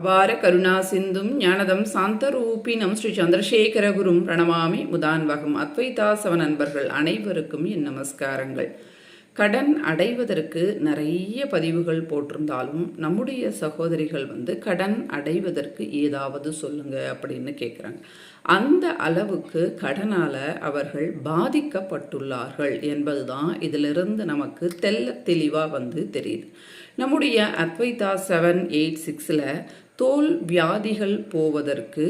அபார கருணா சிந்தும் ஞானதம் சாந்தரூபினம் ஸ்ரீ சந்திரசேகரகுரும் பிரணமாமி முதான்வகம் அத்வைதாசவ நண்பர்கள் அனைவருக்கும் என் நமஸ்காரங்கள். கடன் அடைவதற்கு நிறைய பதிவுகள் போட்டிருந்தாலும் நம்முடைய சகோதரிகள் வந்து கடன் அடைவதற்கு ஏதாவது சொல்லுங்க அப்படின்னு கேட்குறாங்க அந்த அளவுக்கு கடனால் அவர்கள் பாதிக்கப்பட்டுள்ளார்கள் என்பதுதான் இதிலிருந்து நமக்கு தெல்ல தெளிவாக வந்து தெரியுது. நம்முடைய அத்வைதா செவன் எயிட் சிக்ஸில் தோல் வியாதிகள் போவதற்கு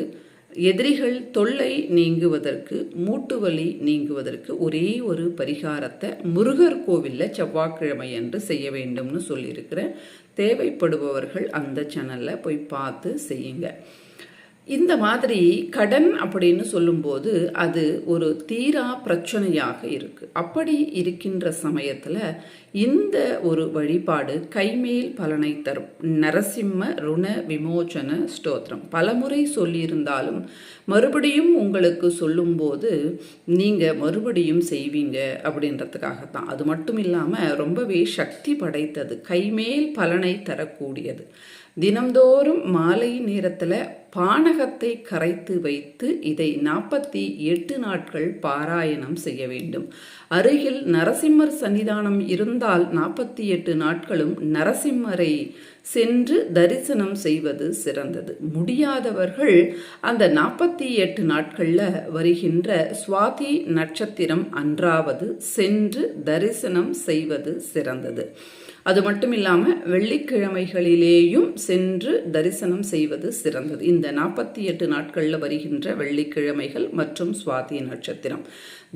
எதிரிகள் தொல்லை நீங்குவதற்கு மூட்டு வலி நீங்குவதற்கு ஒரே ஒரு பரிகாரத்தை முருகர் கோவிலில் செவ்வாய்க்கிழமை என்று செய்ய வேண்டும்னு சொல்லியிருக்கிறேன். தேவைப்படுபவர்கள் அந்த சேனலில் போய் பார்த்து செய்யுங்க. இந்த மாதிரி கடன் அப்படின்னு சொல்லும்போது அது ஒரு தீரா பிரச்சனையாக இருக்கு. அப்படி இருக்கின்ற சமயத்தில் இந்த ஒரு வழிபாடு கைமேல் பலனை தரும். நரசிம்ம ருண விமோச்சன ஸ்தோத்திரம். பலமுறை சொல்லியிருந்தாலும் மறுபடியும் உங்களுக்கு சொல்லும்போது நீங்கள் மறுபடியும் செய்வீங்க அப்படின்றதுக்காக தான் அது மட்டும் இல்லாமல் ரொம்பவே சக்தி படைத்தது. கைமேல் பலனை தரக்கூடியது. தினம்தோறும் மாலை நேரத்தில் பானகத்தை கரைத்து வைத்து இதை நாற்பத்தி எட்டு நாட்கள் பாராயணம் செய்ய வேண்டும். அருகில் நரசிம்மர் சன்னிதானம் இருந்தால் நாற்பத்தி எட்டு நாட்களும் நரசிம்மரை சென்று தரிசனம் செய்வது சிறந்தது. முடியாதவர்கள் அந்த நாற்பத்தி எட்டு நாட்களில் வருகின்ற சுவாதி நட்சத்திரம் அன்றாவது சென்று தரிசனம் செய்வது சிறந்தது. அது மட்டும் இல்லாமல் வெள்ளிக்கிழமைகளிலேயும் சென்று தரிசனம் செய்வது சிறந்தது. இந்த நாற்பத்தி எட்டு நாட்களில் வருகின்ற வெள்ளிக்கிழமைகள் மற்றும் சுவாதி நட்சத்திரம்.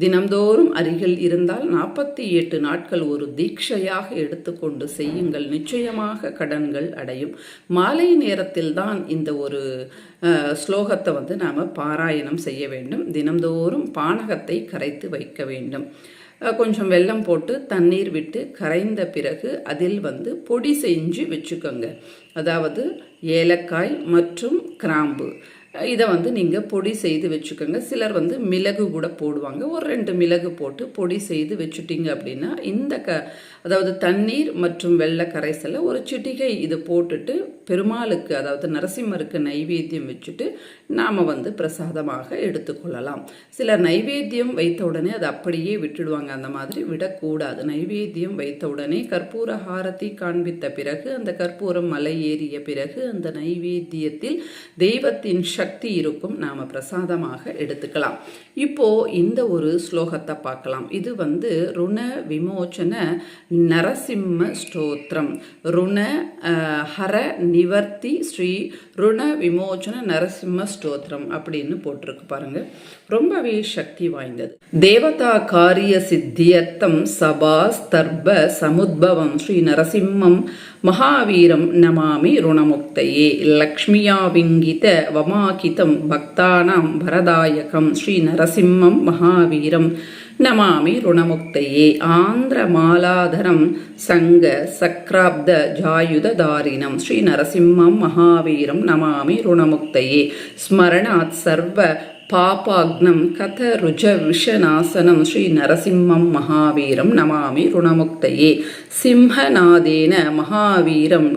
தினம்தோறும் அருகில் இருந்தால் நாற்பத்தி எட்டு நாட்கள் ஒரு தீட்சையாக எடுத்துக்கொண்டு செய்யுங்கள். நிச்சயமாக கடன்கள் அடையும். மாலை நேரத்தில் தான் இந்த ஒரு ஸ்லோகத்தை வந்து நாம் பாராயணம் செய்ய வேண்டும். தினம்தோறும் பானகத்தை கரைத்து வைக்க வேண்டும். கொஞ்சம் வெல்லம் போட்டு தண்ணீர் விட்டு கரைந்த பிறகு அதில் வந்து பொடி செஞ்சு வச்சுக்கோங்க. அதாவது ஏலக்காய் மற்றும் கிராம்பு. இதை வந்து நீங்கள் பொடி செய்து வச்சுக்கோங்க. சிலர் வந்து மிளகு கூட போடுவாங்க. ஒரு ரெண்டு மிளகு போட்டு பொடி செய்து வச்சுட்டிங்க அப்படின்னா இந்த க அதாவது தண்ணீர் மற்றும் வெள்ளை கரைசலை ஒரு சிட்டிகை இது போட்டுட்டு பெருமாளுக்கு அதாவது நரசிம்மருக்கு நைவேத்தியம் வச்சுட்டு நாம் வந்து பிரசாதமாக எடுத்துக்கொள்ளலாம். சிலர் நைவேத்தியம் வைத்த உடனே அதை அப்படியே விட்டுடுவாங்க. அந்த மாதிரி விடக்கூடாது. நைவேத்தியம் வைத்த உடனே கற்பூர ஹாரத்தை காண்பித்த பிறகு அந்த கற்பூரம் மலை ஏறிய பிறகு அந்த நைவேத்தியத்தில் தெய்வத்தின் சக்தி இருக்கும் நாம் பிரசாதமாக எடுத்துக்கலாம். இப்போ இந்த ஒரு ஸ்லோகத்தை பார்க்கலாம். இது வந்து ருண விமோச்சன நரசிம்ம ஸ்தோத்திரம். ருண ஹர நிவர்த்தி ஸ்ரீ ருண விமோச்சன நரசிம்ம ஸ்தோத்திரம் அப்படின்னு போட்டிருக்கு பாருங்க. ரொம்பவே சக்தி வாய்ந்தது. தேவதா காரிய சித்தியர்த்தம் சபா ஸ்தர்ப சமுத்பவம் ஸ்ரீ நரசிம்மம் மகாவீரம் நமாமி ருணமுக்தையே. லக்ஷ்மியா விங்கித வமாகிதம் பக்தானாம் வரதாயகம் ஸ்ரீ நரசிம்மம் மகாவீரம். நமாமி ருணமுக்தையே ஆந்திர மாலாதரம் சங்க சக்ராப்த ஜாயுத தாரினம் ஸ்ரீ நரசிம்மம் மகாவீரம் நமாமி ருணமுக்தையே ஸ்மரணாத் சர்வ பாபாக்னம் கத ருஜ விஷநாசனம் ஸ்ரீ நரசிம்மம் மகாவீரம் நமாமி ருணமுக்தையே சிம்ஹநாதேன மகாவீரம்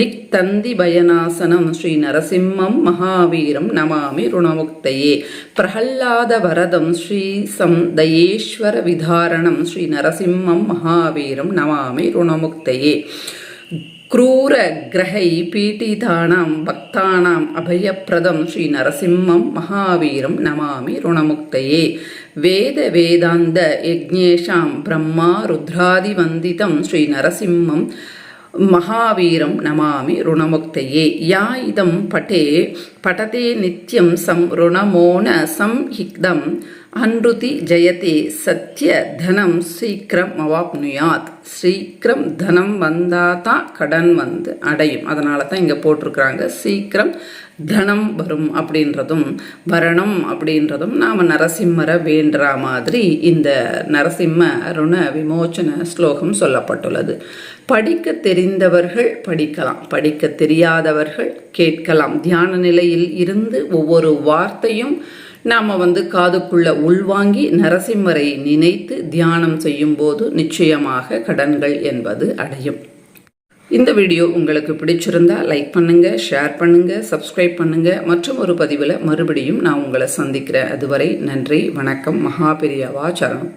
நிக்தந்தி பயநாசனம் ஸ்ரீ நரசிம்மம் மகாவீரம் நமாமி ருணமுக்தையே பிரஹல்லாத வரதம் ஸ்ரீ சம் தயேஸ்வர விதாரணம் ஸ்ரீ நரசிம்மம் மகாவீரம் நமாமி ருணமுக்தையே क्रूरग्रहै पीडितानां भक्तानाम् अभयप्रदं श्रीनरसिंहं महावीरं नमामि ऋणमुक्तये वेदवेदान्तयज्ञेषां ब्रह्मा रुद्रादिवन्दितं श्रीनरसिंहं மகாவீரம் நமாமி ருணமுக்தையே. யா இதம் பட்டே பட்டதே நித்யம் சம் ருணமோன சம் ஹிக்தம். அன்ருதி ஜெயதே சத்திய தனம் சீக்கிரம் அவாப்னுயாத் சீக்கிரம் தனம் வந்தால் தான் கடன் வந்து அடையும். அதனால தான் இங்கே போட்டிருக்கிறாங்க. சீக்கிரம் தனம் வரும் அப்படின்றதும் வரணும் அப்படின்றதும் நாம் நரசிம்மரை வேண்டுற மாதிரி இந்த நரசிம்ம அருண விமோச்சன ஸ்லோகம் சொல்லப்பட்டுள்ளது. படிக்க தெரிய தெரிந்தவர்கள் படிக்கலாம். படிக்க தெரியாதவர்கள் கேட்கலாம். தியான நிலையில் இருந்து ஒவ்வொரு வார்த்தையும் நாம் வந்து காதுக்குள்ள உள்வாங்கி நரசிம்மரை நினைத்து தியானம் செய்யும்போது நிச்சயமாக கடன்கள் என்பது அடையும். இந்த வீடியோ உங்களுக்கு பிடிச்சிருந்தா லைக் பண்ணுங்க ஷேர் பண்ணுங்க சப்ஸ்கிரைப் பண்ணுங்க. மற்றும் ஒரு பதிவில் மறுபடியும் நான் உங்களை சந்திக்கிறேன். அதுவரை நன்றி வணக்கம் மகாபெரியாவா சரணம்.